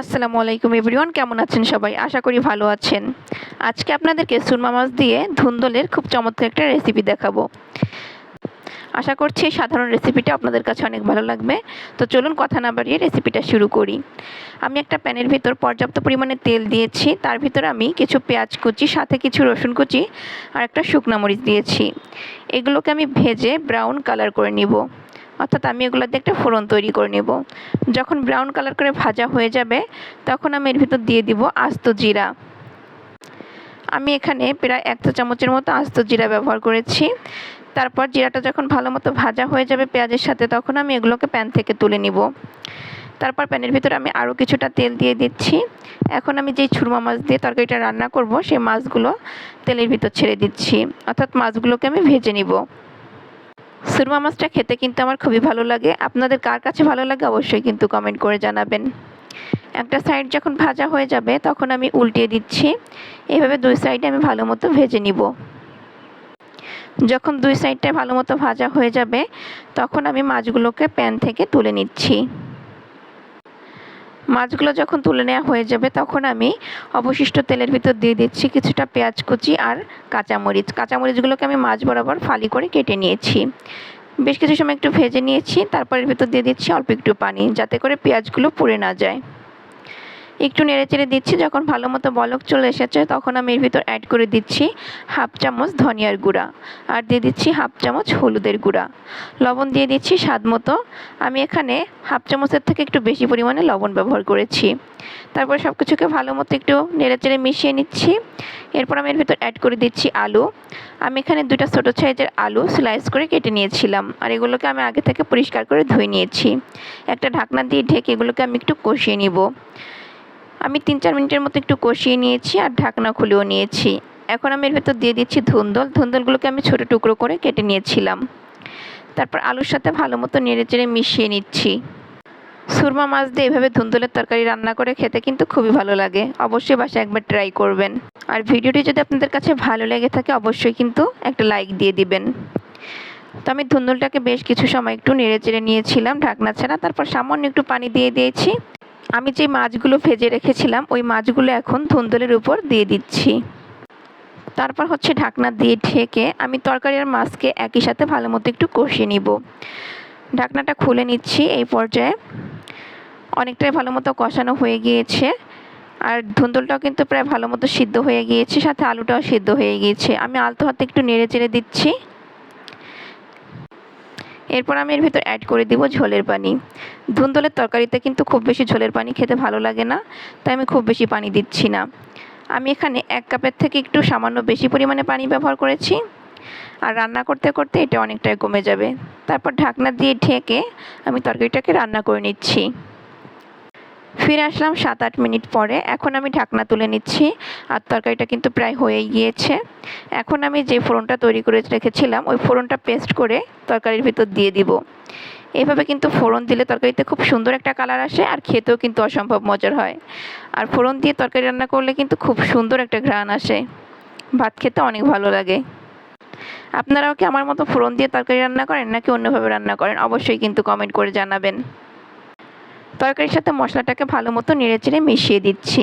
আসসালামু আলাইকুম এভরিওয়ান, কেমন আছেন সবাই? আশা করি ভালো আছেন। আজকে আপনাদেরকে সুরমা মাছ দিয়ে ধুন্দলের খুব চমৎকার একটা রেসিপি দেখাবো। আশা করছি সাধারণ রেসিপিটা আপনাদের কাছে অনেক ভালো লাগবে। তো চলুন কথা না বাড়িয়ে রেসিপিটা শুরু করি। আমি একটা প্যানের ভিতর পর্যাপ্ত পরিমাণে তেল দিয়েছি, তার ভিতর আমি কিছু পেঁয়াজ কুচি, সাথে কিছু রসুন কুচি আর একটা শুকনা মরিচ দিয়েছি। এগুলোকে আমি ভেজে ব্রাউন কালার করে নিব। অর্থাৎ আমি এগুলো দিয়ে একটা ফোড়ন তৈরি করে নেব। যখন ব্রাউন কালার করে ভাজা হয়ে যাবে, তখন আমি এর ভিতর দিয়ে দিব আস্ত জিরা। আমি এখানে প্রায় এক চামচের মতো আস্ত জিরা ব্যবহার করেছি। তারপর জিরাটা যখন ভালো মতো ভাজা হয়ে যাবে পেঁয়াজের সাথে, তখন আমি এগুলোকে প্যান থেকে তুলে নিব। তারপর প্যানের ভিতরে আমি আরও কিছুটা তেল দিয়ে দিচ্ছি। এখন আমি যেই ছুরমা মাছ দিয়ে তরকারিটা রান্না করব, সেই মাছগুলো তেলের ভিতর ছেড়ে দিচ্ছি। অর্থাৎ মাছগুলোকে আমি ভেজে নিব। সুরমা মাছটা খেতে কিন্তু আমার খুবই ভালো লাগে। আপনাদের কার কাছে ভালো লাগে অবশ্যই কিন্তু কমেন্ট করে জানাবেন। একটা সাইড যখন ভাজা হয়ে যাবে, তখন আমি উল্টিয়ে দিচ্ছি। এভাবে দুই সাইডে আমি ভালো মতো ভেজে নিব। যখন দুই সাইডটা ভালো মতো ভাজা হয়ে যাবে, তখন আমি মাছগুলোকে প্যান থেকে তুলে নিচ্ছি। মাছগুলো যখন তুলে নেওয়া হয়ে যাবে, তখন আমি অবশিষ্ট তেলের ভিতর দিয়ে দিচ্ছি কিছুটা পেঁয়াজ কুচি আর কাঁচামরিচ। কাঁচামরিচগুলোকে আমি মাছ বরাবর ফালি করে কেটে নিয়েছি। বেশ কিছু সময় একটু ভেজে নিয়েছি তারপর এর ভিতর দিয়ে দিচ্ছি অল্প একটু পানি, যাতে করে পেঁয়াজগুলো পুড়ে না যায়। একটু নেড়ে চেড়ে দিচ্ছি, যখন ভালো মতো বলক চলে এসেছে, তখন আমি এর ভিতর অ্যাড করে দিচ্ছি হাফ চামচ ধনিয়ার গুঁড়া, আর দিয়ে দিচ্ছি হাফ চামচ হলুদের গুঁড়া। লবণ দিয়ে দিচ্ছি স্বাদ মতো। আমি এখানে হাফ চামচের থেকে একটু বেশি পরিমাণে লবণ ব্যবহার করেছি। তারপর সব কিছুকে ভালো মতো একটু নেড়ে চেড়ে মিশিয়ে নিচ্ছি। এরপর আমি এর ভিতর অ্যাড করে দিচ্ছি আলু। আমি এখানে দুটা ছোটো সাইজের আলু স্লাইস করে কেটে নিয়েছিলাম, আর এগুলোকে আমি আগে থেকে পরিষ্কার করে ধুয়ে নিয়েছি। একটা ঢাকনা দিয়ে ঢেকে এগুলোকে আমি একটু কষিয়ে নিব। আমি তিন চার মিনিটের মতো একটু কষিয়ে নিয়েছি আর ঢাকনা খুলেও নিয়েছি। এখন আমি এর ভেতর দিয়ে দিচ্ছি ধুন্দল। ধুন্দলগুলোকে আমি ছোটো টুকরো করে কেটে নিয়েছিলাম। তারপর আলুর সাথে ভালো মতো নেড়ে চেড়ে মিশিয়ে নিচ্ছি। সুরমা মাছ দিয়ে এভাবে ধুন্দলের তরকারি রান্না করে খেতে কিন্তু খুবই ভালো লাগে। অবশ্যই বাসায় একবার ট্রাই করবেন। আর ভিডিওটি যদি আপনাদের কাছে ভালো লেগে থাকে, অবশ্যই কিন্তু একটা লাইক দিয়ে দিবেন। তো আমি ধুন্দলটাকে বেশ কিছু সময় একটু নেড়ে চেড়ে নিয়েছিলাম ঢাকনা ছাড়া। তারপর সামান্য একটু পানি দিয়ে দিয়েছি। আমি যে মাছগুলো ভেজে রেখেছিলাম, ওই মাছগুলো এখন ধুন্দলের উপর দিয়ে দিচ্ছি। তারপর হচ্ছে ঢাকনা দিয়ে ঢেকে আমি তরকারি আর মাছকে একই সাথে ভালো মতো একটু কষিয়ে নিব। ঢাকনাটা খুলে নিচ্ছি, এই পর্যায়ে অনেকটাই ভালো মতো কষানো হয়ে গিয়েছে। আর ধুন্দলটাও কিন্তু প্রায় ভালো মতো সিদ্ধ হয়ে গিয়েছে, সাথে আলুটাও সিদ্ধ হয়ে গিয়েছে। আমি আলতো হাতে একটু নেড়ে চেড়ে দিচ্ছি। এরপর আমি এর ভিতর অ্যাড করে দিব ঝোলের পানি। ধুন্দলের তরকারিতে কিন্তু খুব বেশি ঝোলের পানি খেতে ভালো লাগে না, তাই আমি খুব বেশি পানি দিচ্ছি না। আমি এখানে এক কাপের থেকে একটু সামান্য বেশি পরিমাণে পানি ব্যবহার করেছি। আর রান্না করতে করতে এটা অনেকটাই কমে যাবে। তারপর ঢাকনা দিয়ে ঢেকে আমি তরকারিটাকে রান্না করে নিচ্ছি। ফিরে আসলাম সাত আট মিনিট পরে। এখন আমি ঢাকনা তুলে নিচ্ছি। আর তরকারিটা কিন্তু প্রায় হয়েই গিয়েছে। এখন আমি যে ফোড়নটা তৈরি করে রেখেছিলাম, ওই ফোড়নটা পেস্ট করে তরকারির ভিতর দিয়ে দিব। এভাবে কিন্তু ফোড়ন দিলে তরকারিতে খুব সুন্দর একটা কালার আসে আর খেতেও কিন্তু অসম্ভব মজার হয়। আর ফোড়ন দিয়ে তরকারি রান্না করলে কিন্তু খুব সুন্দর একটা ঘ্রাণ আসে। ভাত খেতে অনেক ভালো লাগে। আপনারাও কি আমার মতো ফোড়ন দিয়ে তরকারি রান্না করেন নাকি অন্যভাবে রান্না করেন? অবশ্যই কিন্তু কমেন্ট করে জানাবেন। তরকারির সাথে মশলাটাকে ভালো মতো নেড়ে চেড়ে মিশিয়ে দিচ্ছি।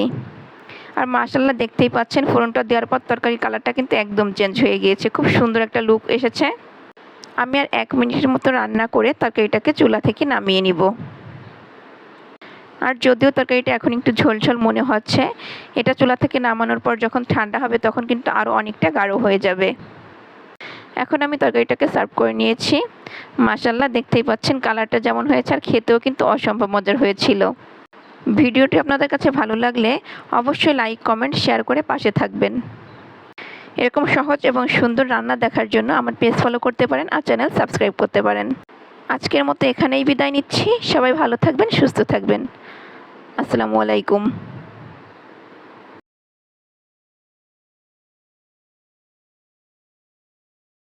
আর মাসাল্লা দেখতেই পাচ্ছেন, ফোড়নটা দেওয়ার পর তরকারির কালারটা কিন্তু একদম চেঞ্জ হয়ে গিয়েছে। খুব সুন্দর একটা লুক এসেছে। আমি আর এক মিনিটের মতো রান্না করে তরকারিটাকে চুলা থেকে নামিয়ে নিব। আর যদিও তরকারিটা এখন একটু ঝোলঝোল মনে হচ্ছে, এটা চুলা থেকে নামানোর পর যখন ঠান্ডা হবে তখন কিন্তু আরও অনেকটা গাঢ় হয়ে যাবে। এখন আমি তরকারিটাকে সার্ভ করে নিয়েছি। মাসাল্লাহ দেখতেই পাচ্ছেন কালারটা যেমন হয়েছে আর খেতেও কিন্তু অসম্ভব মজার হয়েছিল। ভিডিওটি আপনাদের কাছে ভালো লাগলে অবশ্যই লাইক কমেন্ট শেয়ার করে পাশে থাকবেন। এরকম সহজ এবং সুন্দর রান্না দেখার জন্য আমার পেজ ফলো করতে পারেন আর চ্যানেল সাবস্ক্রাইব করতে পারেন। আজকের মতো এখানেই বিদায় নিচ্ছি। সবাই ভালো থাকবেন, সুস্থ থাকবেন। আসসালামু আলাইকুম।